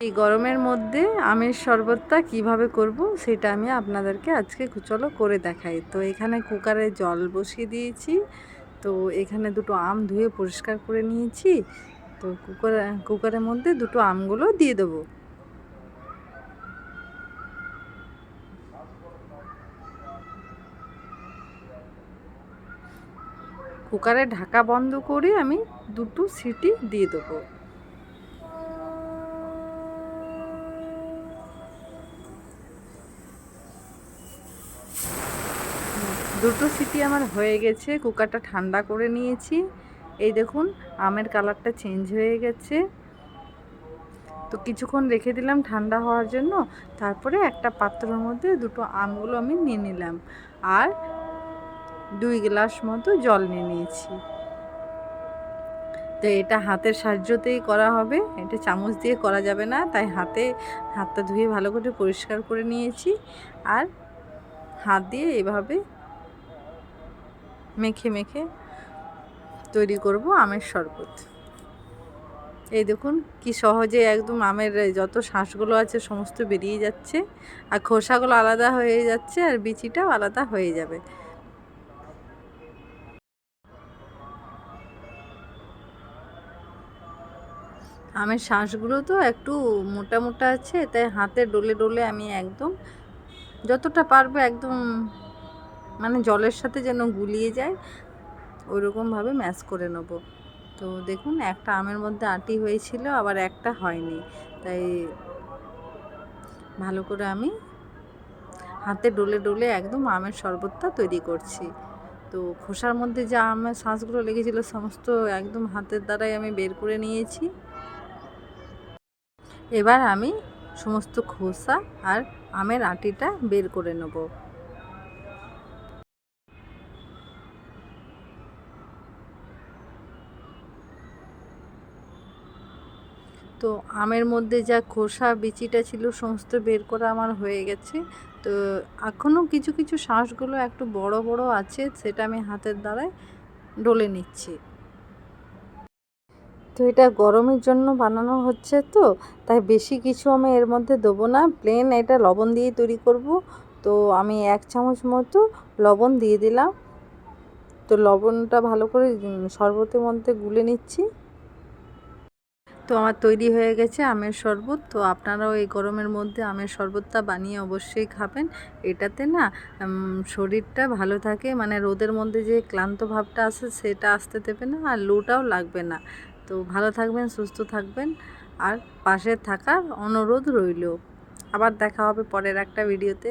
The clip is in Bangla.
এই গরমের মধ্যে আমের শরবতটা কীভাবে করব সেটা আমি আপনাদেরকে আজকে চলো করে দেখাই। তো এখানে কুকারে জল বসিয়ে দিয়েছি। তো এখানে দুটো আম ধুয়ে পরিষ্কার করে নিয়েছি। তো কুকার, কুকারের মধ্যে দুটো আমগুলো দিয়ে দেবো। কুকারে ঢাকা বন্ধ করে আমি দুটো সিটি দিয়ে দেবো। দুটো সিটি আমার হয়ে গেছে, কুকারটা ঠান্ডা করে নিয়েছি। এই দেখুন, আমের কালারটা চেঞ্জ হয়ে গেছে। তো কিছুক্ষণ রেখে দিলাম ঠান্ডা হওয়ার জন্য, তারপরে একটা পাত্রের মধ্যে দুটো আমগুলো আমি নিয়ে নিলাম। আর দুই গ্লাস মতো জল নিয়ে নিয়েছি। তো এটা হাতের সাহায্যতেই করা হবে, এটা চামচ দিয়ে করা যাবে না, তাই হাতে হাতটা ধুয়ে ভালো করে পরিষ্কার করে নিয়েছি। আর হাত দিয়ে এভাবে মেখে মেখে তৈরি করব আমের শরবত। এই দেখুন কি সহজে একদম আমের যত শ্বাসগুলো আছে সমস্ত বেরিয়ে যাচ্ছে আর খোসাগুলো আলাদা হয়ে যাচ্ছে আর বিচিটাও আলাদা হয়ে যাবে। আমের শ্বাসগুলো তো একটু মোটা মোটা আছে, তাই হাতে ডলে ডলে আমি একদম যতটা পারব একদম মানে জলের সাথে যেন গুলিয়ে যায়, ওইরকমভাবে ম্যাশ করে নেব। তো দেখুন, একটা আমের মধ্যে আটি হয়েছিল, আবার একটা হয়নি। তাই ভালো করে আমি হাতে ডলে ডলে একদম আমের শরবতটা তৈরি করছি। তো খোসার মধ্যে যে আমের শ্বাসগুলো লেগেছিলো, সমস্ত একদম হাতের দ্বারাই আমি বের করে নিয়েছি। এবার আমি সমস্ত খোসা আর আমের আটিটা বের করে নেব। তো আমের মধ্যে যা খোসা, বিচিটা ছিল, সমস্ত বের করা আমার হয়ে গেছে। তো এখনও কিছু কিছু শ্বাসগুলো একটু বড় বড় আছে, সেটা আমি হাতের দ্বারায় ডলে নিচ্ছি। তো এটা গরমের জন্য বানানো হচ্ছে তো, তাই বেশি কিছু আমি এর মধ্যে দেবো না। প্লেন এটা লবণ দিয়ে তৈরি করব। তো আমি এক চামচ মতো লবণ দিয়ে দিলাম। তো লবণটা ভালো করে শরবতের মধ্যে গুলে নিচ্ছি। তো আমার তৈরি হয়ে গেছে আমের শরবত। তো আপনারাও এই গরমের মধ্যে আমের শরবতটা বানিয়ে অবশ্যই খাবেন। এটাতে না শরীরটা ভালো থাকে। মানে রোদের মধ্যে যে ক্লান্ত ভাবটা আসে সেটা আসতে দেবে না আর লোটাও লাগবে না। তো ভালো থাকবেন, সুস্থ থাকবেন। আর পাশে থাকার অনুরোধ রইল। আবার দেখা হবে পরের একটা ভিডিওতে।